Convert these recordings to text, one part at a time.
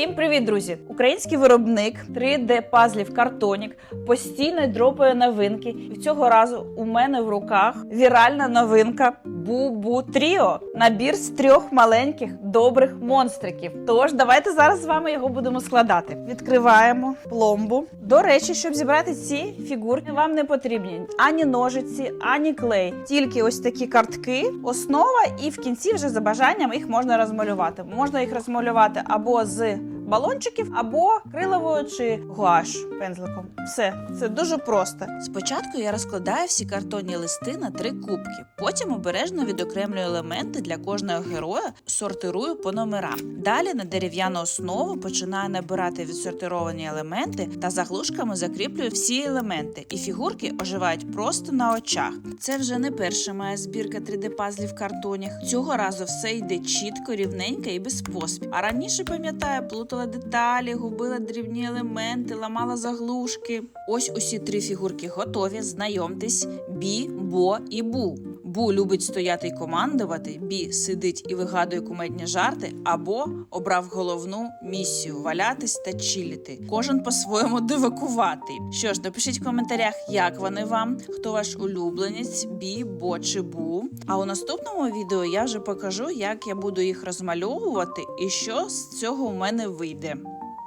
Всім привіт, друзі! Український виробник 3D пазлів Картонік постійно дропає новинки. І цього разу у мене в руках віральна новинка Бубу Тріо. Набір з трьох маленьких добрих монстриків. Тож давайте зараз з вами його будемо складати. Відкриваємо пломбу. До речі, щоб зібрати ці фігурки, вам не потрібні ані ножиці, ані клей. Тільки ось такі картки, основа, і в кінці вже за бажанням їх можна розмалювати. Можна їх розмалювати або з балончиків, або криловою чи гуаш пензликом. Все це дуже просто. Спочатку я розкладаю всі картонні листи на три кубки. Потім обережно відокремлюю елементи для кожного героя, сортирую по номерам. Далі на дерев'яну основу починаю набирати відсортировані елементи та заглушками закріплюю всі елементи, і фігурки оживають просто на очах. Це вже не перша моя збірка 3D пазлів в картонях. Цього разу все йде чітко, рівненько і без поспіх. А раніше пам'ятаю, плутала деталі, губила дрібні елементи, ламала заглушки. Ось усі три фігурки готові. Знайомтесь: Бі, Бо і Бу. Бу любить стояти й командувати. Бі сидить і вигадує кумедні жарти, або обрав головну місію валятись та чиліти. Кожен по-своєму дивакуватий. Що ж, напишіть в коментарях, як вони вам, хто ваш улюбленець, бі, бо чи бу. А у наступному відео я вже покажу, як я буду їх розмальовувати і що з цього у мене вийде.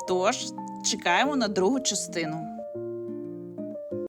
Тож чекаємо на другу частину.